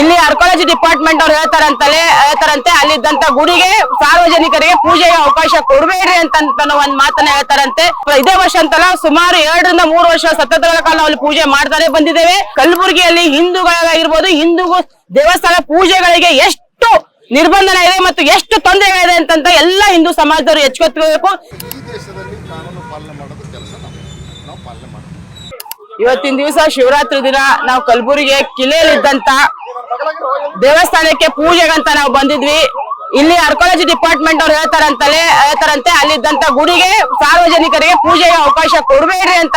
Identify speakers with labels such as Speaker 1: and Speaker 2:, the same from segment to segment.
Speaker 1: ಇಲ್ಲಿ archaeology department ಅವ್ರು ಹೇಳ್ತಾರಂತಲೇ ಹೇಳ್ತಾರಂತೆ ಅಲ್ಲಿದ್ದಂತ ಗುಡಿಗೆ ಸಾರ್ವಜನಿಕರಿಗೆ ಪೂಜೆಗೆ ಅವಕಾಶ ಕೊಡಬೇಡ್ರಿ ಅಂತ ಒಂದ್ ಮಾತನ್ನ ಹೇಳ್ತಾರಂತೆ. ಇದೇ ವರ್ಷ ಅಂತಲ್ಲ ಸುಮಾರು ಎರಡರಿಂದ ಮೂರು ವರ್ಷ ಸತತಗಳ ಕಾಲ ನಾವು ಅಲ್ಲಿ ಪೂಜೆ ಮಾಡ್ತಾರೆ ಬಂದಿದ್ದೇವೆ. ಕಲಬುರಗಿಯಲ್ಲಿ ಹಿಂದೂಗಳಾಗಿರ್ಬೋದು ಹಿಂದೂಗೂ ದೇವಸ್ಥಾನ ಪೂಜೆಗಳಿಗೆ ಎಷ್ಟು ನಿರ್ಬಂಧನ ಇದೆ ಮತ್ತು ಎಷ್ಟು ತೊಂದರೆಗಳಿದೆ ಅಂತಂತ ಎಲ್ಲ ಹಿಂದೂ ಸಮಾಜದವರು
Speaker 2: ಮಾಡ್ತೀವಿ.
Speaker 1: ಇವತ್ತಿನ ದಿವಸ ಶಿವರಾತ್ರಿ ದಿನ ನಾವು ಕಲಬುರಗಿ ಕಿಲೆಯಲ್ಲಿದ್ದಂತ ದೇವಸ್ಥಾನಕ್ಕೆ ಪೂಜೆಗಂತ ನಾವು ಬಂದಿದ್ವಿ. ಇಲ್ಲಿ ಆರ್ಕಾಲಜಿ ಡಿಪಾರ್ಟ್ಮೆಂಟ್ ಅವ್ರು ಹೇಳ್ತಾರಂತಲೇ, ಹೇಳ್ತಾರಂತೆ, ಅಲ್ಲಿದ್ದಂತ ಗುಡಿಗೆ ಸಾರ್ವಜನಿಕರಿಗೆ ಪೂಜೆಗೆ ಅವಕಾಶ ಕೊಡಬೇಡ್ರಿ ಅಂತ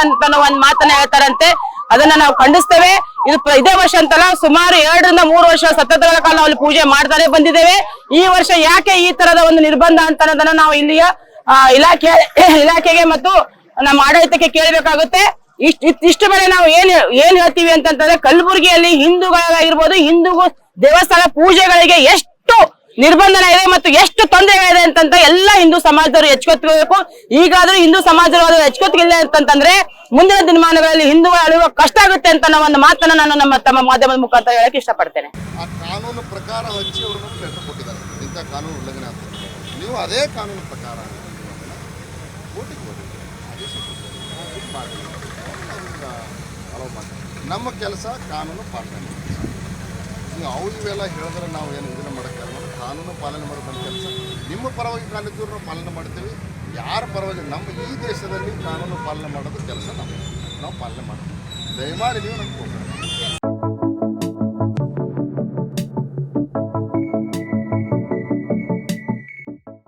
Speaker 1: ಒಂದ್ ಮಾತನ್ನ ಹೇಳ್ತಾರಂತೆ. ಅದನ್ನ ನಾವು ಖಂಡಿಸ್ತೇವೆ. ಇದು ಇದೇ ವರ್ಷ ಅಂತಲ್ಲ ಸುಮಾರು ಎರಡರಿಂದ ಮೂರು ವರ್ಷ ಸತತಗಳ ಕಾಲ ಅಲ್ಲಿ ಪೂಜೆ ಮಾಡ್ತಾನೆ ಬಂದಿದ್ದೇವೆ. ಈ ವರ್ಷ ಯಾಕೆ ಈ ತರದ ಒಂದು ನಿರ್ಬಂಧ ಅಂತ ಅನ್ನೋದನ್ನ ನಾವು ಇಲ್ಲಿಯ ಇಲಾಖೆ, ಇಲಾಖೆಗೆ ಮತ್ತು ನಮ್ಮ ಆಡಳಿತಕ್ಕೆ ಕೇಳಬೇಕಾಗುತ್ತೆ. ಇಷ್ಟ ಇಷ್ಟ- ಮೇಲೆ ನಾವು ಏನ್ ಏನ್ ಹೇಳ್ತೀವಿ ಅಂತಂದ್ರೆ ಕಲಬುರಗಿಯಲ್ಲಿ ಹಿಂದೂಗಳಾಗಿರ್ಬೋದು ಹಿಂದೂ ದೇವಸ್ಥಾನ ಪೂಜೆಗಳಿಗೆ ಎಷ್ಟು ನಿರ್ಬಂಧನ ಇದೆ ಮತ್ತು ಎಷ್ಟು ತೊಂದರೆಗಳಿದೆ ಅಂತಂತ ಎಲ್ಲ ಹಿಂದೂ ಸಮಾಜದವರು ಎಚ್ಕೊತ್ಕೋಬೇಕು ಈಗಾದ್ರೂ ಹಿಂದೂ ಸಮಾಜದವರು ಎಚ್ಚೆತ್ತುಗಿಲ್ಲ ಅಂತಂತಂದ್ರೆ ಮುಂದಿನ ದಿನಮಾನಗಳಲ್ಲಿ ಹಿಂದೂಗಳು ಅಳುವ ಕಷ್ಟ ಆಗುತ್ತೆ ಅಂತ ಒಂದು ಮಾತನ್ನ ನಾನು ನಮ್ಮ ತಮ್ಮ ಮಾಧ್ಯಮದ ಮುಖಾಂತರ ಹೇಳಕ್ ಇಷ್ಟಪಡ್ತೇನೆ.
Speaker 2: ಆ ಕಾನೂನು ಪ್ರಕಾರ ಕಾನೂನು ಉಲ್ಲಂಘನೆ ನೀವು ಅದೇ ಕಾನೂನು ನಮ್ಮ ಕೆಲಸ ಕಾನೂನು ಪಾಲನೆ. ನೀವು ಅವು ಇವೆಲ್ಲ ಹೇಳಿದ್ರೆ ನಾವು ಏನು ಇದನ್ನ ಮಾಡೋಕ್ಕಾಗಲ್ಲ ಕಾನೂನು ಪಾಲನೆ ಮಾಡೋದು ನಮ್ಮ ಕೆಲಸ. ನಿಮ್ಮ ಪರವಾಗಿ ಕಾಣಿದ್ರು ಪಾಲನೆ ಮಾಡ್ತೀವಿ. ಯಾರ ಪರವಾಗಿ? ನಮ್ಮ ಈ ದೇಶದಲ್ಲಿ ಕಾನೂನು ಪಾಲನೆ ಮಾಡೋದು ಕೆಲಸ ನಾವು ನಾವು ಪಾಲನೆ ಮಾಡ್ತೀವಿ. ದಯಮಾಡಿ ನೀವು ನಮ್ಗೆ